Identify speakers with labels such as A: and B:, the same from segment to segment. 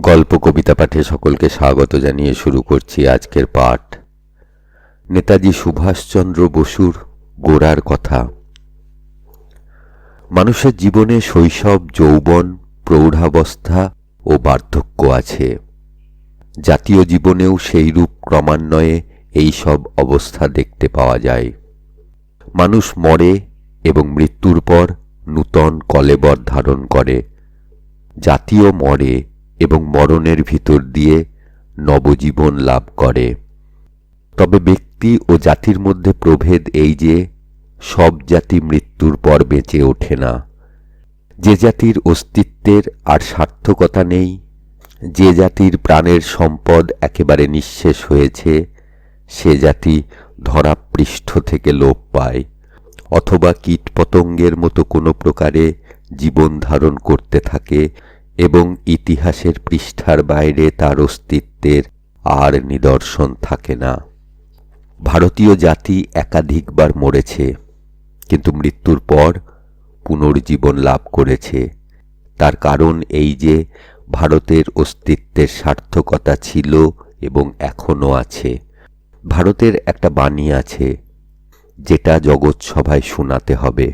A: গল্প কবিতা পাঠে সকলকে স্বাগত জানিয়ে শুরু করছি আজকের পাঠ। নেতাজি সুভাষচন্দ্র বসুর গোড়ার কথা। মানুষের জীবনে শৈশব, যৌবন, প্রৌঢ়াবস্থা ও বার্ধক্য আছে। জাতীয় জীবনেও সেইরূপ ক্রমান্বয়ে এই সব অবস্থা দেখতে পাওয়া যায়। মানুষ মরে এবং মৃত্যুর পর নূতন কলেবর ধারণ করে। জাতীয় মরে এবং মরণের ভিতর দিয়ে নবজীবন লাভ করে। তবে ব্যক্তি ও জাতির মধ্যে প্রভেদ এই যে, সব জাতি মৃত্যুর পর বেঁচে ওঠে না। যে জাতির অস্তিত্বের আর সার্থকতা নেই, যে জাতির প্রাণের সম্পদ একেবারে নিঃশেষ হয়েছে, সে জাতি ধরাপৃষ্ঠ থেকে লোপ পায়, অথবা কীটপতঙ্গের মতো কোনো প্রকারে জীবন ধারণ করতে থাকে এবং ইতিহাসের পৃষ্ঠার বাইরে তার অস্তিত্বের আর নিদর্শন থাকে না। ভারতীয় জাতি একাধিকবার মরেছে, কিন্তু মৃত্যুর পর পুনর্জীবন লাভ করেছে। তার কারণ এই যে ভারতের অস্তিত্বের সার্থকতা ছিল এবং এখনও আছে। ভারতের একটা বাণী আছে, যেটা জগৎ সভায় শোনাতে হবে।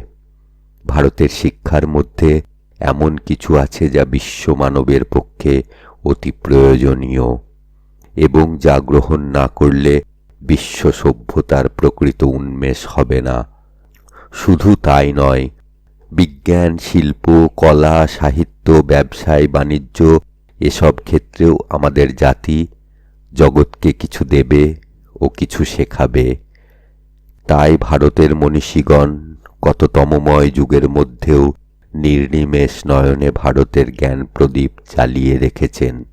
A: ভারতের শিক্ষার মধ্যে এমন কিছু আছে যা বিশ্ব মানবের পক্ষে অতি প্রয়োজনীয় এবং যা গ্রহণ না করলে বিশ্ব সভ্যতার প্রকৃত উন্মেষ হবে না। শুধু তাই নয়, বিজ্ঞান, শিল্প, কলা, সাহিত্য, ব্যবসায়, বাণিজ্য এসব ক্ষেত্রেও আমাদের জাতি জগৎকে কিছু দেবে ও কিছু শেখাবে। তাই ভারতের মনীষীগণ কত তমময় যুগের মধ্যেও নির্নিমেষ নয়নে ভারতের জ্ঞান প্রদীপ চালিয়ে রেখেছেন।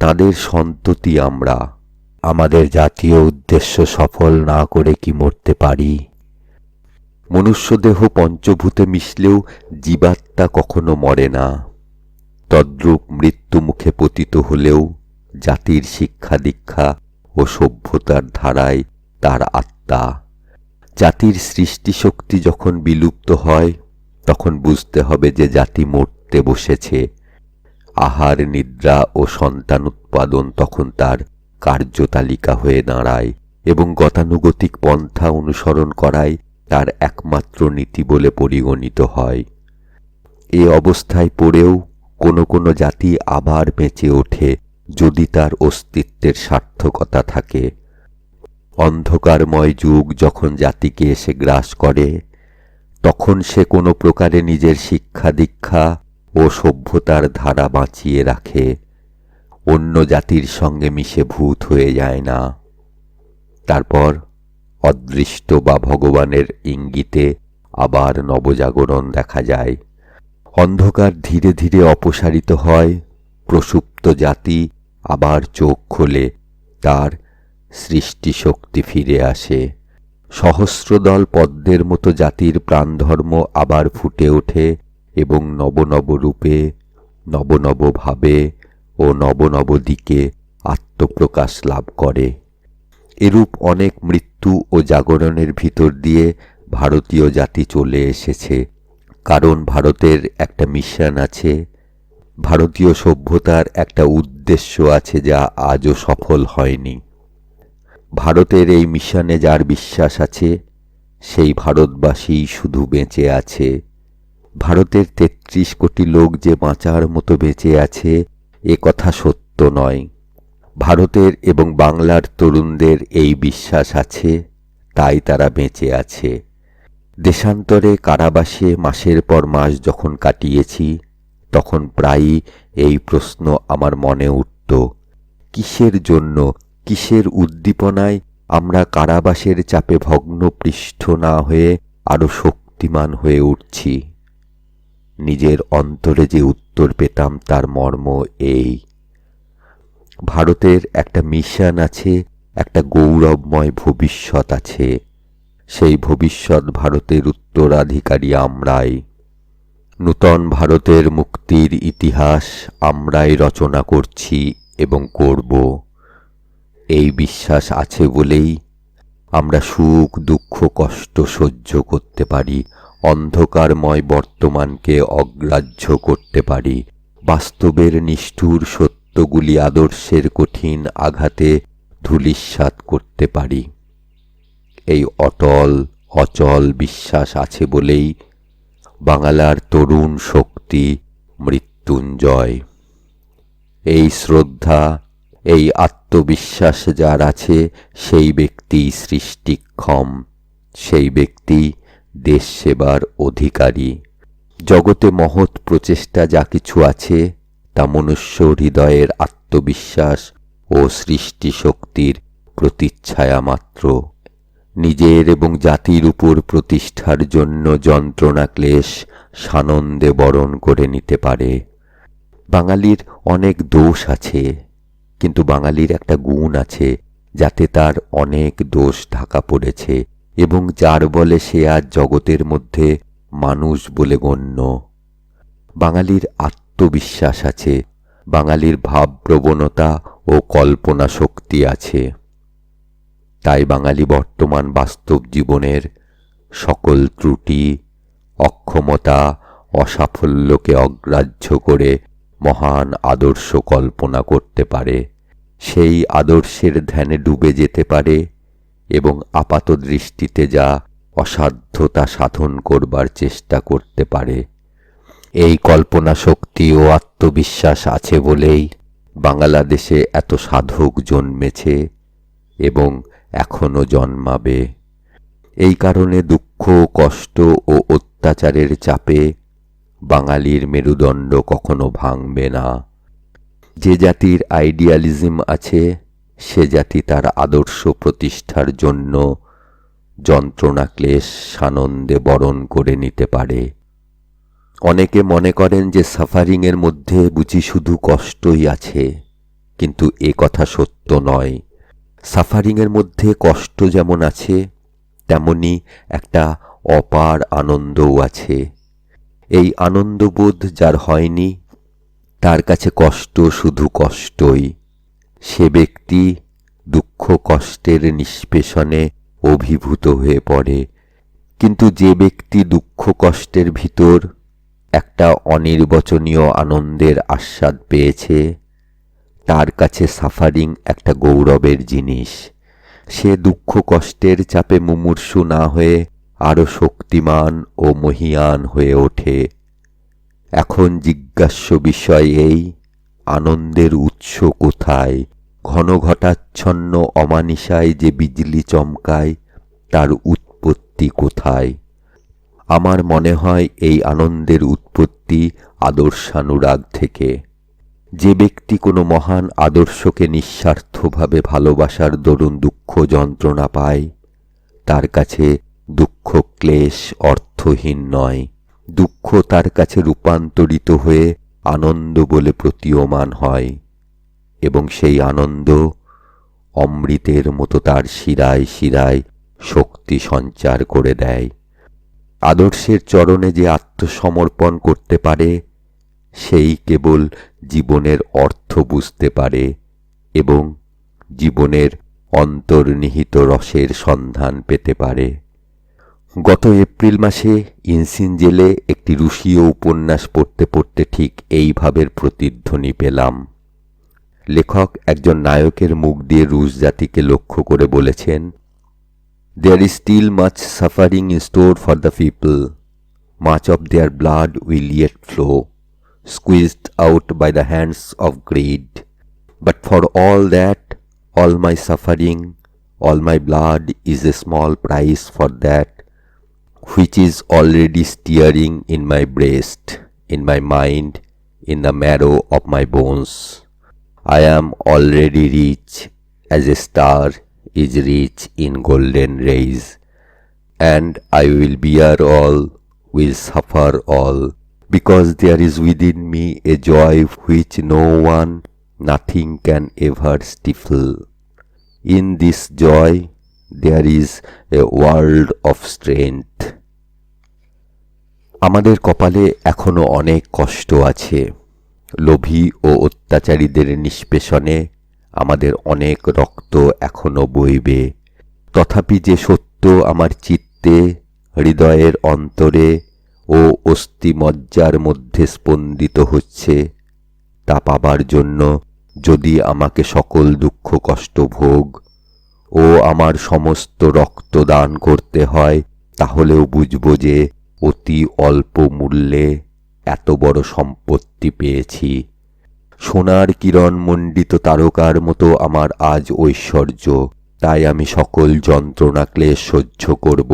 A: তাদের সন্ততি আমরা। আমাদের জাতীয় উদ্দেশ্য সফল না করে কি মরতে পারি? মনুষ্যদেহ পঞ্চভূতে মিশলেও জীবাত্মা কখনো মরে না। তদ্রূপ মৃত্যু মুখে পতিত হলেও জাতির শিক্ষা দীক্ষা ও সভ্যতার ধারায় তার আত্মা। জাতির সৃষ্টিশক্তি যখন বিলুপ্ত হয় তখন বুঝতে হবে যে জাতি মরতে বসেছে। আহার, নিদ্রা ও সন্তান উৎপাদন তখন তার কার্যতালিকা হয়ে দাঁড়ায় এবং গতানুগতিক পন্থা অনুসরণ করায় তার একমাত্র নীতি বলে পরিগণিত হয়। এ অবস্থায় পড়েও কোনো কোনো জাতি আবার বেঁচে ওঠে যদি তার অস্তিত্বের সার্থকতা থাকে। অন্ধকারময় যুগ যখন জাতিকে এসে গ্রাস করে তখন সে কোনো প্রকারে নিজের শিক্ষা দীক্ষা ও সভ্যতার ধারা বাঁচিয়ে রাখে। অন্য জাতির সঙ্গে মিশে ভূত হয়ে যায় না। তারপর অদৃষ্ট বা ভগবানের ইঙ্গিতে আবার নবজাগরণ দেখা যায়। অন্ধকার ধীরে ধীরে অপসারিত হয়, প্রসুপ্ত জাতি আবার চোখ খোলে, তার সৃষ্টিশক্তি ফিরে আসে। সহস্রদল পদ্মের মতো জাতির প্রাণধর্ম আবার ফুটে ওঠে এবং নব নব রূপে, নব নব ভাবে ও নব নব দিকে আত্মপ্রকাশ লাভ করে। এরূপ অনেক মৃত্যু ও জাগরণের ভিতর দিয়ে ভারতীয় জাতি চলে এসেছে। কারণ ভারতের একটা মিশন আছে, ভারতীয় সভ্যতার একটা উদ্দেশ্য আছে যা আজও সফল হয়নি। ভারতের এই মিশনে যার বিশ্বাস আছে, সেই ভারতবাসী শুধু বেঁচে আছে। ভারতের তেত্রিশ কোটি লোক যে বাঁচার মতো বেঁচে আছে, এ কথা সত্য নয়। ভারতের এবং বাংলার তরুণদের এই বিশ্বাস আছে, তাই তারা বেঁচে আছে। দেশান্তরে কারাবাসে মাসের পর মাস যখন কাটিয়েছি, তখন প্রায়ই এই প্রশ্ন আমার মনে উঠত, কিসের জন্য কিসের উদ্দীপনায় আমরা কারাবাসের চাপে ভগ্ন পৃষ্ঠ না হয়ে আরও শক্তিমান হয়ে উঠছি? নিজের অন্তরে যে উত্তর পেতাম তার মর্ম এই। ভারতের একটা মিশন আছে, একটা গৌরবময় ভবিষ্যৎ আছে। সেই ভবিষ্যৎ ভারতের উত্তরাধিকারী আমরাই। নূতন ভারতের মুক্তির ইতিহাস আমরাই রচনা করছি এবং করব। এই বিশ্বাস আছে বলেই আমরা সুখ, দুঃখ, কষ্ট সহ্য করতে পারি, অন্ধকারময় বর্তমানকে অগ্রাহ্য করতে পারি। বাস্তবের নিষ্ঠুর সত্যগুলি আদর্শের কঠিন আঘাতে ধূলিস্যাৎ করতে পারি। এই অটল, অচল বিশ্বাস আছে বলেই বাংলার তরুণ শক্তি মৃত্যুঞ্জয়। এই শ্রদ্ধা এই আত্মবিশ্বাস যার আছে, সেই ব্যক্তি সৃষ্টিক্ষম সেই ব্যক্তি দেশ সেবার অধিকারী। জগতে মহৎ প্রচেষ্টা যা কিছু আছে, তা মনুষ্য হৃদয়ের আত্মবিশ্বাস ও সৃষ্টি শক্তির প্রতিচ্ছায়া মাত্র। নিজের এবং জাতির উপর প্রতিষ্ঠার জন্য যন্ত্রণা ক্লেশ সানন্দে বরণ করে নিতে পারে। বাঙালির অনেক দোষ আছে। কিন্তু বাঙালির একটা গুণ আছে যাতে তার অনেক দোষ ঢাকা পড়েছে এবং যার বলে সে আজ জগতের মধ্যে মানুষ বলে গণ্য। বাঙালির আত্মবিশ্বাস আছে, বাঙালির ভাবপ্রবণতা ও কল্পনা শক্তি আছে। তাই বাঙালি বর্তমান বাস্তব জীবনের সকল ত্রুটি, অক্ষমতা, অসাফল্যকে অগ্রাহ্য করে মহান আদর্শ কল্পনা করতে পারে, সেই আদর্শের ধ্যানে ডুবে যেতে পারে এবং আপাত দৃষ্টিতে যা অসাধ্যতা সাধন করবার চেষ্টা করতে পারে। এই কল্পনা শক্তি ও আত্মবিশ্বাস আছে বলেই বাংলাদেশে এত সাধক জন্মেছে এবং এখনও জন্মাবে। এই কারণে দুঃখ, কষ্ট ও অত্যাচারের চাপে বাঙালির মেরুদণ্ড কখনো ভাঙবে না। যে জাতির আইডিয়ালিজম আছে, সে জাতি তার আদর্শ প্রতিষ্ঠার জন্য যন্ত্রণা ক্লেশ সানন্দে বরণ করে নিতে পারে। অনেকে মনে করেন যে সাফারিংয়ের মধ্যে বুঝি শুধু কষ্টই আছে, কিন্তু এ কথা সত্য নয়। সাফারিংয়ের মধ্যে কষ্ট যেমন আছে, তেমনি একটা অপার আনন্দও আছে। এই আনন্দবোধ যার হয়নি, তার কাছে কষ্ট শুধু কষ্টই। সে ব্যক্তি দুঃখ কষ্টের নিষ্পেষণে অভিভূত হয়ে পড়ে। কিন্তু যে ব্যক্তি দুঃখ কষ্টের ভিতর একটা অনির্বচনীয় আনন্দের আস্বাদ পেয়েছে, তার কাছে সাফারিং একটা গৌরবের জিনিস। সে দুঃখ কষ্টের চাপে মুমূর্ষু না হয়ে আরও শক্তিমান ও মহিয়ান হয়ে ওঠে। এখন জিজ্ঞাস্য বিষয় এই, আনন্দের উৎস কোথায়? ঘন ঘটাচ্ছন্ন অমানিসায় যে বিজলি চমকায়, তার উৎপত্তি কোথায়? আমার মনে হয় এই আনন্দের উৎপত্তি আদর্শানুরাগ থেকে। যে ব্যক্তি কোনো মহান আদর্শকে নিঃস্বার্থভাবে ভালোবাসার দরুন দুঃখ যন্ত্রণা পায়, তার কাছে দুঃখ, ক্লেশ, অর্থহীন নয়। দুঃখ তার কাছে রূপান্তরিত হয়ে আনন্দ বলে প্রতীয়মান হয় এবং সেই আনন্দ অমৃতের মতো তার শিরায় শিরায় শক্তি সঞ্চার করে দেয়। আদর্শের চরণে যে আত্মসমর্পণ করতে পারে, সেই কেবল জীবনের অর্থ বুঝতে পারে এবং জীবনের অন্তর্নিহিত রসের সন্ধান পেতে পারে। গত এপ্রিল মাসে ইনসিন জেলে একটি রুশীয় উপন্যাস পড়তে পড়তে ঠিক এই ভাবের প্রতিধ্বনি পেলাম লেখক একজন নায়কের মুখ দিয়ে রুশ জাতিকে লক্ষ্য করে বলেছেন there is still much suffering in store for the people much of their blood will yet flow squeezed out by the hands of greed. But for all that, all my suffering, all my blood is a small price for that which is already stirring in my breast, in my mind, in the marrow of my bones. I am already rich as a star is rich in golden rays, and I will bear all, will suffer all, because there is within me a joy which no one, nothing can ever stifle. In this joy, there is a world of strength. আমাদের কপালে এখনও অনেক কষ্ট আছে লোভী ও অত্যাচারীদের নিষ্পেষণে আমাদের অনেক রক্ত এখনও বইবে তথাপি যে সত্য আমার চিত্তে, হৃদয়ের অন্তরে ও অস্থিমজ্জার মধ্যে স্পন্দিত হচ্ছে, তা পাবার জন্য যদি আমাকে সকল দুঃখ কষ্ট ভোগ ও আমার সমস্ত রক্ত দান করতে হয়, তাহলেও বুঝব যে অতি অল্প মূল্যে এত বড় সম্পত্তি পেয়েছি। সোনার কিরণ মণ্ডিত তারকার মতো আমার আজ ঐশ্বর্য, তাই আমি সকল যন্ত্রণা ক্লেশ সহ্য করব,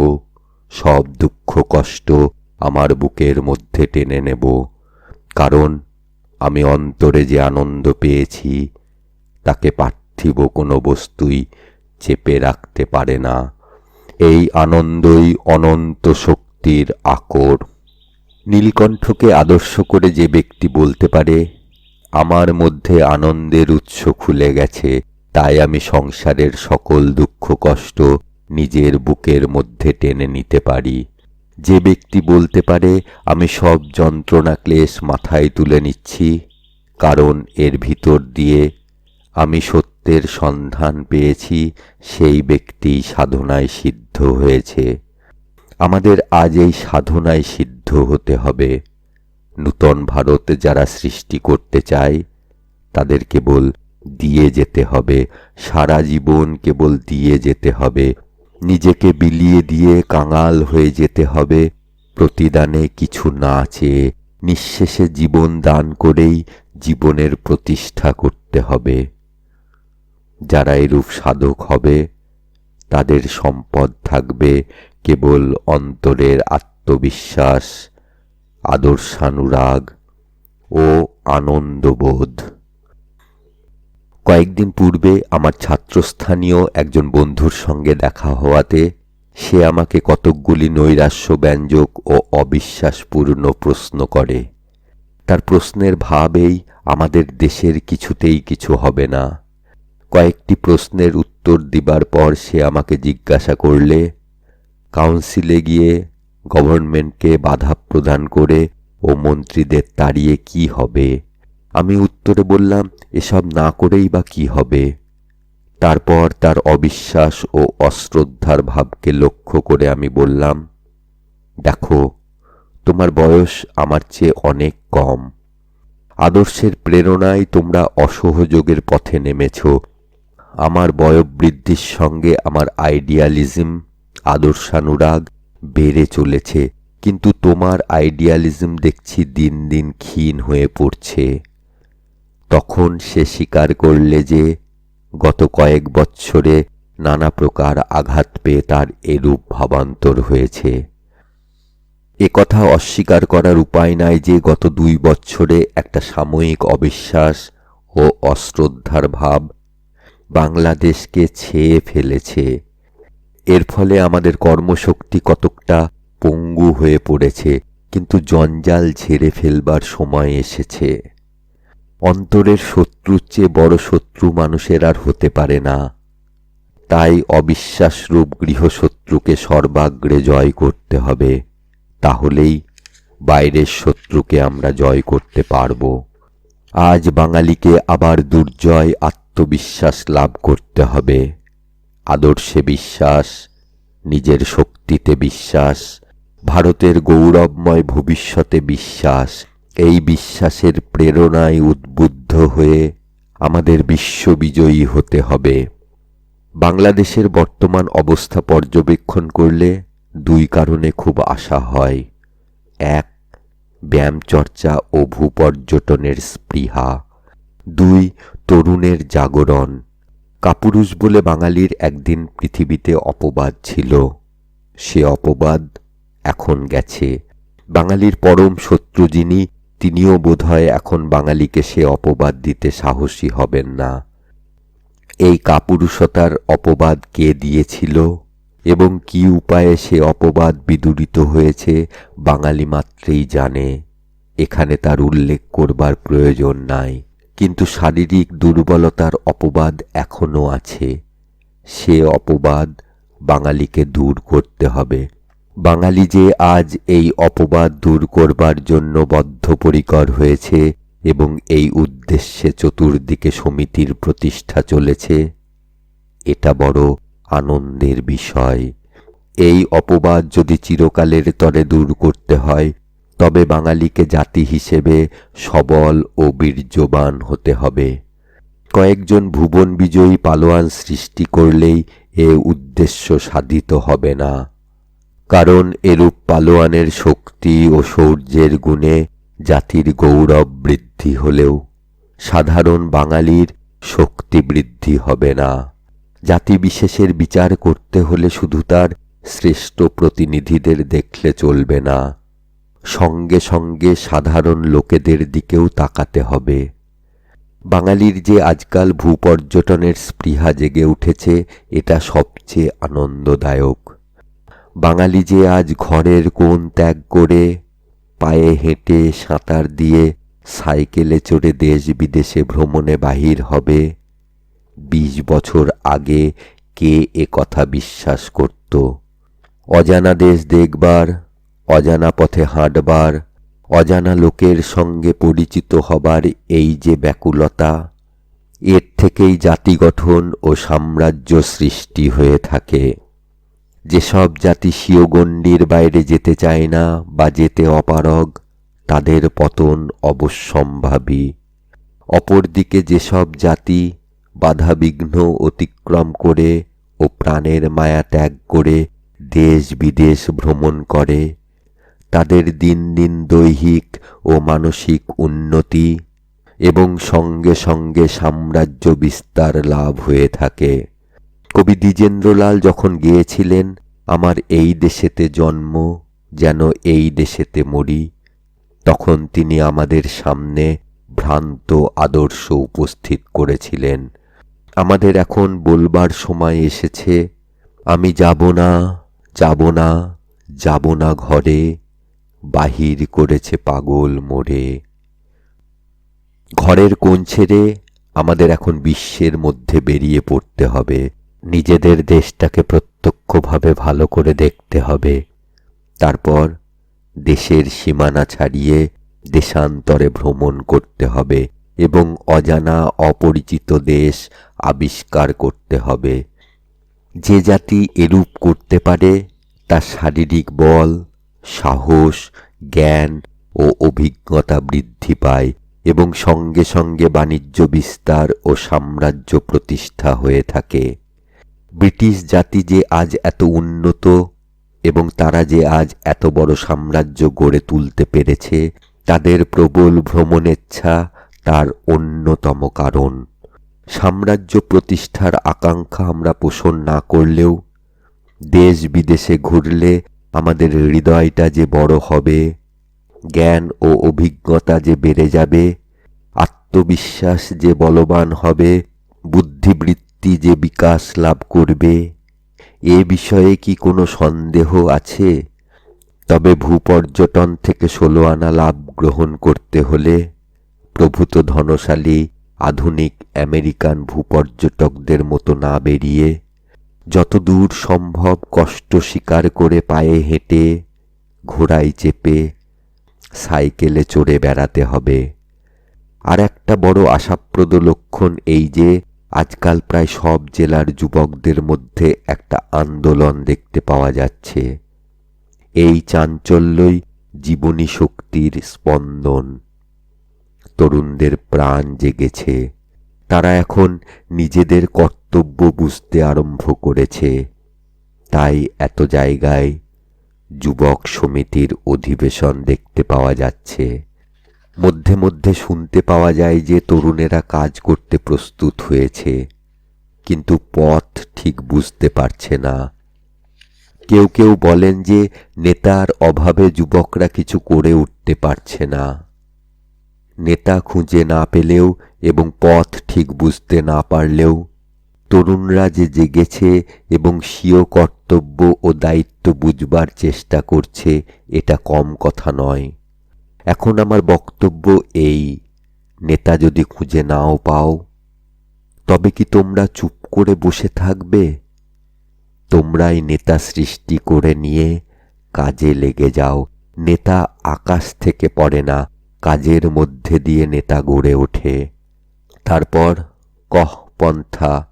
A: সব দুঃখ কষ্ট আমার বুকের মধ্যে টেনে নেব, কারণ আমি অন্তরে যে আনন্দ পেয়েছি, তাকে পার্থিব কোনো বস্তুই চেপে রাখতে পারে না। এই আনন্দই অনন্ত শক্তির আকর। নীলকণ্ঠকে আদর্শ করে যে ব্যক্তি বলতে পারে, আমার মধ্যে আনন্দের উৎস খুলে গেছে, তাই আমি সংসারের সকল দুঃখ কষ্ট নিজের বুকের মধ্যে টেনে নিতে পারি। যে ব্যক্তি বলতে পারে, আমি সব যন্ত্রণা ক্লেশ মাথায় তুলে নিচ্ছি, কারণ এর ভিতর দিয়ে আমি সত্যের সন্ধান পেয়েছি, সেই ব্যক্তি সাধনায় সিদ্ধ হয়েছে। আমাদের আজ এই সাধনায় সিদ্ধ হতে হবে। নূতন ভারত যারা সৃষ্টি করতে চায়, তাদের কেবল দিয়ে যেতে হবে। সারা জীবন কেবল দিয়ে যেতে হবে। নিজেকে বিলিয়ে দিয়ে কাঙাল হয়ে যেতে হবে। প্রতিদানে কিছু না চেয়ে নিঃশেষে জীবন দান করেই জীবনের প্রতিষ্ঠা করতে হবে। যারা এরূপ সাধক হবে, তাদের সম্পদ থাকবে কেবল অন্তরের আত্মবিশ্বাস, আদর্শানুরাগ ও আনন্দবোধ। কয়েকদিন পূর্বে আমার ছাত্রস্থানীয় একজন বন্ধুর সঙ্গে দেখা হওয়াতে সে আমাকে কতকগুলি নৈরাশ্য ব্যঞ্জক ও অবিশ্বাসপূর্ণ প্রশ্ন করে। তার প্রশ্নের ভাবেই আমাদের দেশের কিছুতেই কিছু হবে না। কয়েকটি প্রশ্নের উত্তর দিবার পর সে আমাকে জিজ্ঞাসা করলে, কাউন্সিলে গিয়ে গভর্নমেন্টকে বাধা প্রদান করে ও মন্ত্রীদের তাড়িয়ে কি হবে? আমি উত্তরে বললাম, এসব না করেই বা কি হবে? তারপর তার অবিশ্বাস ও অশ্রদ্ধার ভাবকে লক্ষ্য করে আমি বললাম, দেখো, তোমার বয়স আমার চেয়ে অনেক কম। আদর্শের প্রেরণায় তোমরা অসহযোগের পথে নেমেছ। আমার বয়োবৃদ্ধির সঙ্গে আমার আইডিয়ালিজম, আদর্শানুরাগ বেড়ে চলেছে, কিন্তু তোমার আইডিয়ালিজম দেখছি দিন দিন ক্ষীণ হয়ে পড়ছে। তখন সে স্বীকার করলে যে গত কয়েক বৎসরে নানা প্রকার আঘাত পেয়ে তার এরূপ ভাবান্তর হয়েছে। এ কথা অস্বীকার করার উপায় নাই যে গত দুই বছরে একটা সাময়িক অবিশ্বাস ও অশ্রদ্ধার ভাব বাংলাদেশকে ছেয়ে ফেলেছে। এর ফলে আমাদের কর্মশক্তি কতকটা পঙ্গু হয়ে পড়েছে, কিন্তু জঞ্জাল ঝেড়ে ফেলবার সময় এসেছে। অন্তরের শত্রুর চেয়ে বড় শত্রু মানুষের আর হতে পারে না। তাই অবিশ্বাসরূপ গৃহশত্রুকে সর্বাগ্রে জয় করতে হবে। তাহলেই বাইরের শত্রুকে আমরা জয় করতে পারব। আজ বাঙালিকে আবার দুর্জয় আত্মবিশ্বাস লাভ করতে হবে। আদর্শে বিশ্বাস, নিজের শক্তিতে বিশ্বাস, ভারতের গৌরবময় ভবিষ্যতে বিশ্বাস। এই বিশ্বাসের প্রেরণায় উদ্বুদ্ধ হয়ে আমাদের বিশ্ববিজয়ী হতে হবে। বাংলাদেশের বর্তমান অবস্থা পর্যবেক্ষণ করলে দুই কারণে খুব আশা হয়। এক ব্যায়াম চর্চা ও ভূপর্যটনের স্পৃহা। দুই তরুণের জাগরণ। কাপুরুষ বলে বাঙালির একদিন পৃথিবীতে অপবাদ ছিল। সে অপবাদ এখন গেছে। বাঙালির পরম শত্রু যিনি, তিনিও বোধহয় এখন বাঙালিকে সে অপবাদ দিতে সাহসী হবেন না। এই কাপুরুষতার অপবাদ কে দিয়েছিল এবং কি উপায়ে সে অপবাদ বিদূরিত হয়েছে, বাঙালি মাত্রেই জানে। এখানে তার উল্লেখ করবার প্রয়োজন নাই। কিন্তু শারীরিক দুর্বলতার অপবাদ এখনও আছে। সে অপবাদ বাঙালিকে দূর করতে হবে। বাঙালি যে আজ এই অপবাদ দূর করবার জন্য বদ্ধপরিকর হয়েছে এবং এই উদ্দেশ্যে চতুর্দিকে সমিতির প্রতিষ্ঠা চলেছে, এটা বড় আনন্দের বিষয়। এই অপবাদ যদি চিরকালের তরে দূর করতে হয় তবে বাঙালিকে জাতি হিসেবে সবল ও বীর্যবান হতে হবে। কয়েকজন ভুবন বিজয়ী পালোয়ান সৃষ্টি করলেই এ উদ্দেশ্য সাধিত হবে না। কারণ এরূপ পালোয়ানের শক্তি ও শৌর্যের গুণে জাতির গৌরব বৃদ্ধি হলেও সাধারণ বাঙালির শক্তি বৃদ্ধি হবে না। জাতি বিশেষের বিচার করতে হলে শুধু তার শ্রেষ্ঠ প্রতিনিধিদের দেখলে চলবে না। সঙ্গে সঙ্গে সাধারণ লোকেদের দিকেও তাকাতে হবে। বাঙালির যে আজকাল ভূপর্যটনের স্পৃহা জেগে উঠেছে, এটা সবচেয়ে আনন্দদায়ক। বাঙালি যে আজ ঘরের কোণ ত্যাগ করে, পায়ে হেঁটে সাঁতার দিয়ে সাইকেলে চড়ে দেশ বিদেশে ভ্রমণে বাহির হবে, বিশ বছর আগে কে এ কথা বিশ্বাস করত? অজানা দেশ দেখবার অজানা পথে হাঁটবার, অজানা লোকের সঙ্গে পরিচিত হবার এই যে ব্যাকুলতা, এর থেকেই জাতি গঠন ও সাম্রাজ্য সৃষ্টি হয়ে থাকে। যেসব জাতি স্বীয় গণ্ডির বাইরে যেতে চায় না বা যেতে অপারগ, তাদের পতন অবশ্যম্ভাবী। অপরদিকে যেসব জাতি বাধাবিঘ্ন অতিক্রম করে ও প্রাণের মায়া ত্যাগ করে দেশ বিদেশ ভ্রমণ করে তাদের দিন দিন দৈহিক ও মানসিক উন্নতি এবং সঙ্গে সঙ্গে সাম্রাজ্য বিস্তার লাভ হয়ে থাকে। কবি দ্বিজেন্দ্রলাল যখন গিয়েছিলেন, আমার এই দেশেতে জন্ম, যেন এই দেশেতে মরি তখন তিনি আমাদের সামনে ভ্রান্ত আদর্শ উপস্থিত করেছিলেন। আমাদের এখন বলবার সময় এসেছে, আমি যাব না যাব না যাব না ঘরে বাহির করেছে পাগল মোড়ে। ঘরের কোণ ছেড়ে আমাদের এখন বিশ্বের মধ্যে বেরিয়ে পড়তে হবে। নিজেদের দেশটাকে প্রত্যক্ষভাবে ভালো করে দেখতে হবে। তারপর দেশের সীমানা ছাড়িয়ে দেশান্তরে ভ্রমণ করতে হবে এবং অজানা অপরিচিত দেশ আবিষ্কার করতে হবে। যে জাতি এরূপ করতে পারে, তার শারীরিক বল সাহস, জ্ঞান ও অভিজ্ঞতা বৃদ্ধি পায় এবং সঙ্গে সঙ্গে বাণিজ্য বিস্তার ও সাম্রাজ্য প্রতিষ্ঠা হয়ে থাকে। ব্রিটিশ জাতি যে আজ এত উন্নত এবং তারা যে আজ এত বড় সাম্রাজ্য গড়ে তুলতে পেরেছে, তাদের প্রবল ভ্রমণেচ্ছা তার অন্যতম কারণ। সাম্রাজ্য প্রতিষ্ঠার আকাঙ্ক্ষা আমরা পোষণ না করলেও দেশ বিদেশে ঘুরলে আমাদের হৃদয়টা যে বড় হবে, জ্ঞান ও অভিজ্ঞতা যে বেড়ে যাবে, আত্মবিশ্বাস যে বলবান হবে, বুদ্ধিবৃত্তি যে বিকাশ লাভ করবে, এ বিষয়ে কি কোনো সন্দেহ আছে? তবে ভূপর্যটন থেকে ষোলো আনা লাভ গ্রহণ করতে হলে প্রভূত ধনশালী আধুনিক আমেরিকান ভূপর্যটকদের মতো না বেরিয়ে যতদূর সম্ভব কষ্ট স্বীকার করে পায়ে হেঁটে, ঘোড়ায় চেপে, সাইকেলে চড়ে বেড়াতে হবে। আর একটা বড় আশাপ্রদ লক্ষণ এই যে, আজকাল প্রায় সব জেলার যুবকদের মধ্যে একটা আন্দোলন দেখতে পাওয়া যাচ্ছে। এই চাঞ্চল্যই জীবনী শক্তির স্পন্দন। তরুণদের প্রাণ জেগেছে। তারা এখন নিজেদের কর্তব্য বুঝতে আরম্ভ করেছে। তাই এত জায়গায় যুবক সমিতির অধিবেশন দেখতে পাওয়া যাচ্ছে। মধ্যে মধ্যে শুনতে পাওয়া যায় যে তরুণেরা কাজ করতে প্রস্তুত হয়েছে, কিন্তু পথ ঠিক বুঝতে পারছে না। কেউ কেউ বলেন যে নেতার অভাবে যুবকরা কিছু করে উঠতে পারছে না। নেতা খুঁজে না পেলেও এবং পথ ঠিক বুঝতে না পারলেও, তরুণরা যে জেগেছে এবং স্বীয় কর্তব্য ও দায়িত্ব বুঝবার চেষ্টা করছে, এটা কম কথা নয়। এখন আমার বক্তব্য এই, নেতা যদি খুঁজে নাও পাও, তবে কি তোমরা চুপ করে বসে থাকবে? তোমরাই নেতা সৃষ্টি করে নিয়ে কাজে লেগে যাও। নেতা আকাশ থেকে পড়ে না কাজের মধ্যে দিয়ে নেতা গড়ে ওঠে। তারপর, কহ, পন্থা,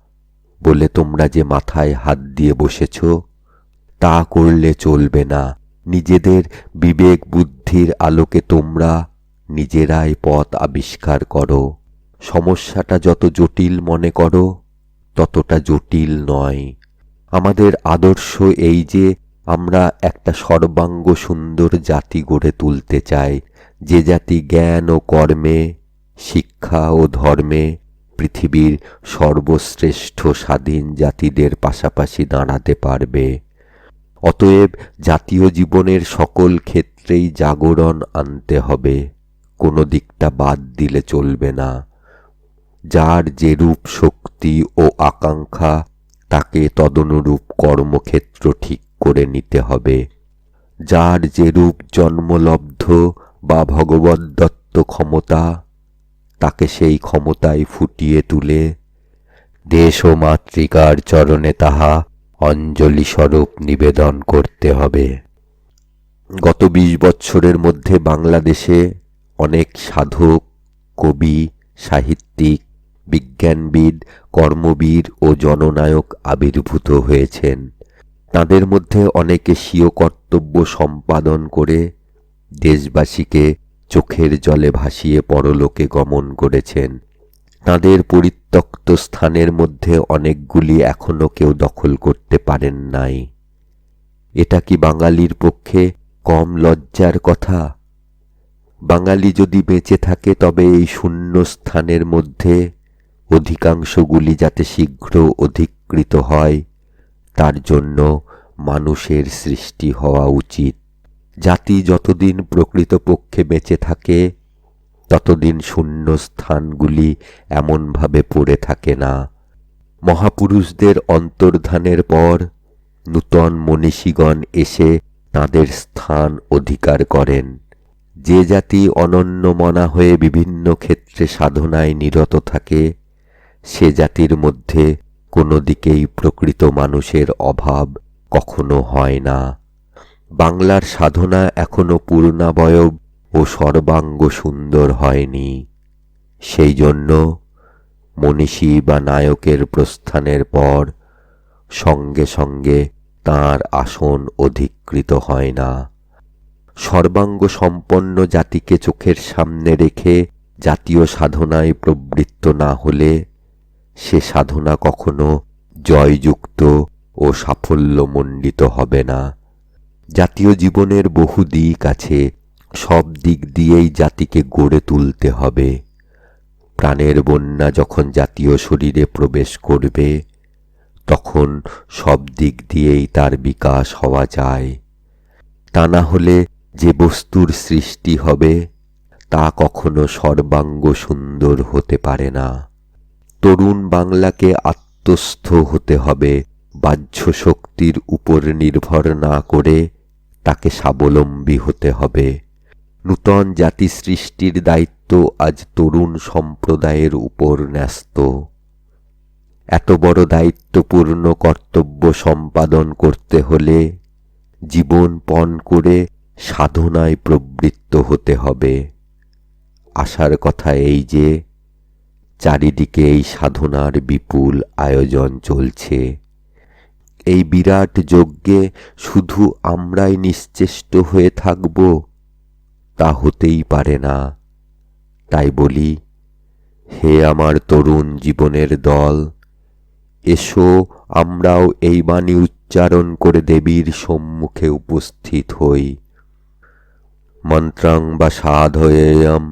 A: বলে তোমরা যে মাথায় হাত দিয়ে বসেছ, তা করলে চলবে না। নিজেদের বিবেক বুদ্ধির আলোকে তোমরা নিজেরাই পথ আবিষ্কার করো। সমস্যাটা যত জটিল মনে করো, ততটা জটিল নয়। আমাদের আদর্শ এই যে, আমরা একটা সর্বাঙ্গ সুন্দর জাতি গড়ে তুলতে চাই। যে জাতি জ্ঞান ও কর্মে, শিক্ষা ও ধর্মে পৃথিবীর সর্বশ্রেষ্ঠ স্বাধীন জাতিদের পাশাপাশি দাঁড়াতে পারবে। অতএব জাতীয় জীবনের সকল ক্ষেত্রেই জাগরণ আনতে হবে। কোনো দিকটা বাদ দিলে চলবে না। যার যেরূপ শক্তি ও আকাঙ্ক্ষা, তাকে তদনুরূপ কর্মক্ষেত্র ঠিক করে নিতে হবে। যার যেরূপ জন্মলব্ধ বা ভগবত দত্ত ক্ষমতা, তাকে সেই ক্ষমতায় ফুটিয়ে তুলে, দেশ ও মাতৃকার চরণে তাহা অঞ্জলি স্বরূপ নিবেদন করতে হবে। গত বিশ বৎসরের মধ্যে বাংলাদেশে অনেক সাধক, কবি, সাহিত্যিক, বিজ্ঞানবিদ, কর্মবীর ও জননায়ক আবির্ভূত হয়েছেন। তাদের মধ্যে অনেকে স্বীয় কর্তব্য সম্পাদন করে দেশবাসীকে চোখের জলে ভাসিয়ে পরলোকে গমন করেছেন। তাদের পরিত্যক্ত স্থানের মধ্যে অনেকগুলি এখনও কেউ দখল করতে পারেন নাই। এটা কি বাঙালির পক্ষে কম লজ্জার কথা? বাঙালি যদি বেঁচে থাকে, তবে এই শূন্য স্থানের মধ্যে অধিকাংশগুলি যাতে শীঘ্র অধিকৃত হয়, তার জন্য মানুষের সৃষ্টি হওয়া উচিত। জাতি যতদিন প্রকৃতপক্ষে বেঁচে থাকে, ততদিন শূন্য স্থানগুলি এমনভাবে পড়ে থাকে না। মহাপুরুষদের অন্তর্ধানের পর নূতন মনীষীগণ এসে তাদের স্থান অধিকার করেন। যে জাতি অনন্য মনা হয়ে বিভিন্ন ক্ষেত্রে সাধনায় নিরত থাকে, সে জাতির মধ্যে কোনো দিকেই প্রকৃত মানুষের অভাব কখনো হয় না। বাংলার সাধনা এখনও পূর্ণাবয়ব ও সর্বাঙ্গ সুন্দর হয়নি। সেই জন্য মনীষী বা নায়কের প্রস্থানের পর সঙ্গে সঙ্গে তার আসন অধিকৃত হয় না। সর্বাঙ্গ সম্পন্ন জাতিকে চোখের সামনে রেখে জাতীয় সাধনায় প্রবৃত্ত না হলে সে সাধনা কখনো জয়যুক্ত ও সাফল্যমণ্ডিত হবে না। জাতীয় জীবনের বহু দিক আছে, সব দিক দিয়েই জাতিকে গড়ে তুলতে হবে। প্রাণের বন্যা যখন জাতীয় শরীরে প্রবেশ করবে, তখন সব দিক দিয়েই তার বিকাশ হওয়া যায়। তা না হলে যে বস্তুর সৃষ্টি হবে, তা কখনো সর্বাঙ্গ সুন্দর হতে পারে না। তরুণ বাংলাকে আত্মস্থ হতে হবে বাহ্য শক্তির উপর নির্ভর না করে তাকে স্বাবলম্বী হতে হবে। নূতন জাতি সৃষ্টির দায়িত্ব আজ তরুণ সম্প্রদায়ের উপর ন্যস্ত। এত বড় দায়িত্বপূর্ণ কর্তব্য সম্পাদন করতে হলে জীবন পণ করে সাধনায় প্রবৃত্ত হতে হবে। আশার কথা এই যে, চারিদিকে এই সাধনার বিপুল আয়োজন চলছে। এই বিরাট যজ্ঞে শুধু আমরাই নিশ্চেষ্ট হয়ে থাকব। তা হতেই পারে না। তাই বলি, হে আমার তরুণ জীবনের দল, এসো আমরাও এই বাণী উচ্চারণ করে দেবীর সম্মুখে উপস্থিত হই। মন্ত্রং বা সাধয়েয়ম,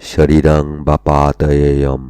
A: শরীরং বা পাতয়েয়ম।